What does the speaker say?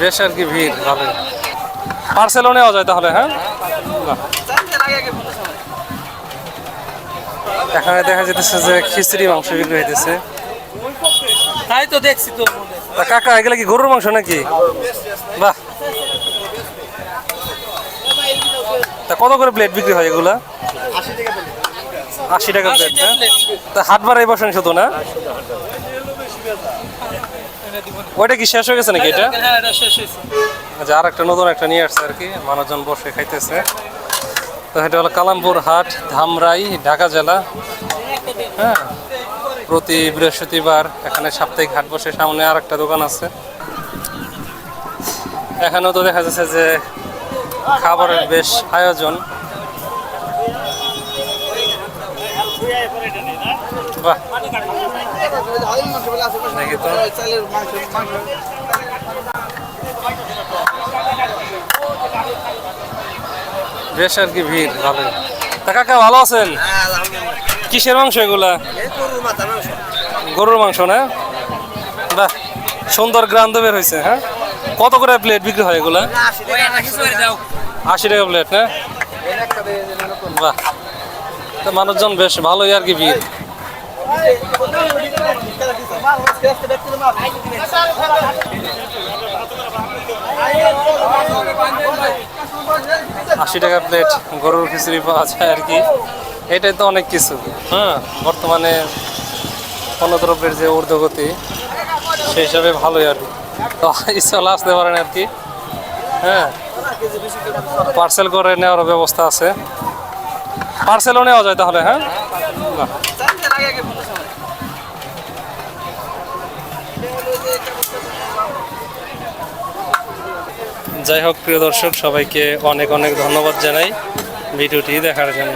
বেশ আর কি ভিড় ভালো পার্সেলও নেওয়া যায় তাহলে হ্যাঁ? এখানে দেখা যেতেছে যে খিচুড়ি মাংস বিক্রি হইতেছে। তাই তো দেখছি তো কাকা এগুলা কি গরুর মাংস নাকি? বাহ। তা কত করে প্লেট বিক্রি হয় এগুলা? আশি টাকা প্লেট না? তা হাট বাড়াই বসেন শুধু না? ওইটা কি শেষ হয়ে গেছে নাকি এটা? হ্যাঁ আচ্ছা আর একটা নতুন একটা নিয়ে আসছে আর কি। মানুষজন বসে খাইতেছে। তো এটা হলো কালামপুর হাট ধামরাই ঢাকা জেলা। হ্যাঁ প্রতি বৃহস্পতিবার এখানে সাপ্তাহিক হাট বসে। সামনে আর একটা দোকান আছে। এখানেও তো দেখা যাচ্ছে যে খাবারের বেশ আয়োজন। বাহ! বেশ আর কি ভিড় ভালো তা কাকা ভালো আছেন কিসের মাংস এগুলা গরুর মাংস না বাহ সুন্দর গ্রান্ত বের হয়েছে হ্যাঁ কত করে প্লেট বিক্রি হয় এগুলা আশি টাকা প্লেট না বাহ মানুষজন বেশ ভালোই আর কি ভিড় আশি টাকা প্লেট গরুর খিচুড়ি পাওয়া যায় আর কি। এটাই তো অনেক কিছু। হ্যাঁ। বর্তমানে পণ্যদ্রব্যের যে ঊর্ধ্বগতি সেই হিসাবে ভালোই আর কি। তো ইচ্ছালা আসতে পারেন আর কি। হ্যাঁ। পার্সেল করে নেওয়ার ব্যবস্থা আছে। পার্সেলও নেওয়া যায় তাহলে হ্যাঁ। যাই হোক, প্রিয় দর্শক, সবাইকে অনেক অনেক ধন্যবাদ জানাই ভিডিওটি দেখার জন্য